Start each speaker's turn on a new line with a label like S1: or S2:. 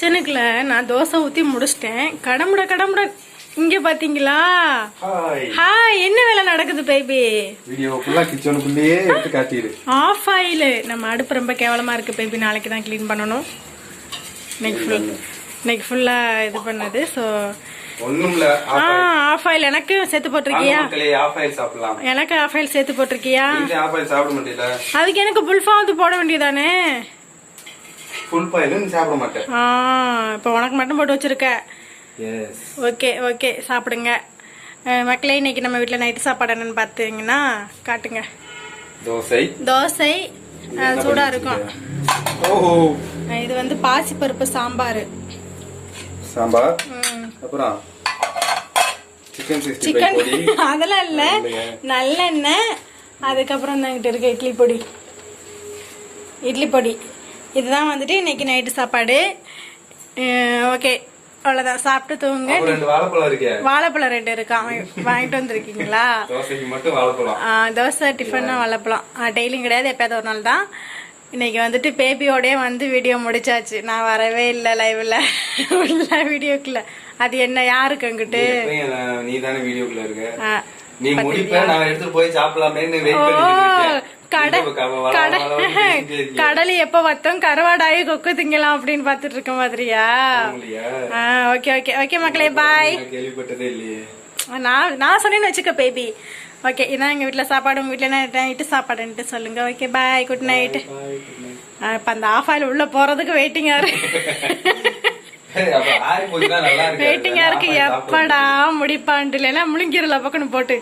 S1: கிச்சனுக்குள்ள நான் தோசை ஊற்றி முடிச்சிட்டேன். கடமுட கடமுட. இங்கே பார்த்தீங்களா
S2: ஹாய்
S1: என்ன வேலை நடக்குது பேபி
S2: வீடியோ ஃபுல்லா கிச்சனுக்குள்ளேயே எடுத்து காட்டிடு.
S1: Off oil. நம்ம அடுப்பு ரொம்ப கேவலமாக இருக்குது பேபி நாளைக்கு தான் க்ளீன் பண்ணணும். இன்னைக்கு ஃபுல் இன்னைக்கு ஃபுல்லாக இது பண்ணது.
S2: இல்ல
S1: ஆ ஆஃப் ஆயில். எனக்கு சேர்த்து போட்டிருக்கியா?
S2: மக்களே ஆஃப் ஆயில் சாப்பிடலாம்.
S1: எனக்கு ஆஃப் ஆயில் சேர்த்து போட்டிருக்கியா?
S2: நீங்க ஆஃப் ஆயில் சாப்பிட மாட்டீங்களா?
S1: அதுக்கு எனக்கு புல்ஃபா வந்து போட வேண்டியதானே?
S2: ஃபுல் பாயில் நீ சாப்பிட மாட்டேன்
S1: ஆ இப்போ உனக்கு மட்டும் போட்டு வச்சிருக்க.
S2: எஸ்
S1: ஓகே ஓகே சாப்பிடுங்க. மக்களே இன்னைக்கு நம்ம வீட்டில் நைட்டு சாப்பாடு என்னன்னு பார்த்தீங்கன்னா காட்டுங்க.
S2: தோசை.
S1: தோசை அஹ், சூடா இருக்கும்.
S2: ஓஹோ.
S1: இது வந்து பாசிப்பருப்பு சாம்பார்.
S2: சாம்பார்? அப்புறம் சிக்கன்
S1: அதெல்லாம் இல்லை. நல்லெண்ணெய். அதுக்கப்புறம் தாங்கிட்ட இருக்க இட்லி பொடி. இட்லி பொடி. இதுதான் வந்துட்டு இன்னைக்கு நைட்டு சாப்பாடு. ஓகே அவ்வளோதான் சாப்பிட்டு தூங்க.
S2: வாழைப்பழம்
S1: ரெண்டு இருக்கா. வாங்கிட்டு வந்திருக்கீங்களா? தோசை டிஃபன் வாழைப்பழம். டெய்லியும் கிடையாது. எப்பயாவது ஒரு நாள் தான். இன்னைக்கு வந்துட்டு பேபியோடய வந்து வீடியோ முடிச்சாச்சு. நான் வரவே இல்லை லைவ்ல உள்ள வீடியோக்குள்ள அது என்ன? யாருக்கு அங்கிட்டு?
S2: நீ தானே வீடியோக்குள்ள இருக்க. நீ முடிப்ப நான் எடுத்துட்டு போய் பண்ணிட்டு
S1: கடை கடல் எப்போ வத்தோம்? கருவாடாயி கொக்கு திங்கலாம் அப்படின்னு பார்த்துட்டு இருக்க மாதிரியா? ஓகே ஓகே ஓகே மக்களே பாய் நான் நான் சொன்னேன்னு வச்சுக்க பேபி ஓகே இதான் எங்கள் வீட்டில் சாப்பாடு. உங்கள் வீட்டில் நைட்டு சாப்பாடுன்ட்டு சொல்லுங்க. ஓகே பாய் குட் நைட் இப்போ அந்த ஆஃப் ஆயில் உள்ளே போகிறதுக்கு வெயிட்டிங்காக இருக்கு.
S2: நல்லா இருக்கு.
S1: வெயிட்டிங்காக இருக்கு எப்படா முடிப்பான்ட்டு இல்லைன்னா முழுங்கிரல பக்கம்னு போட்டு.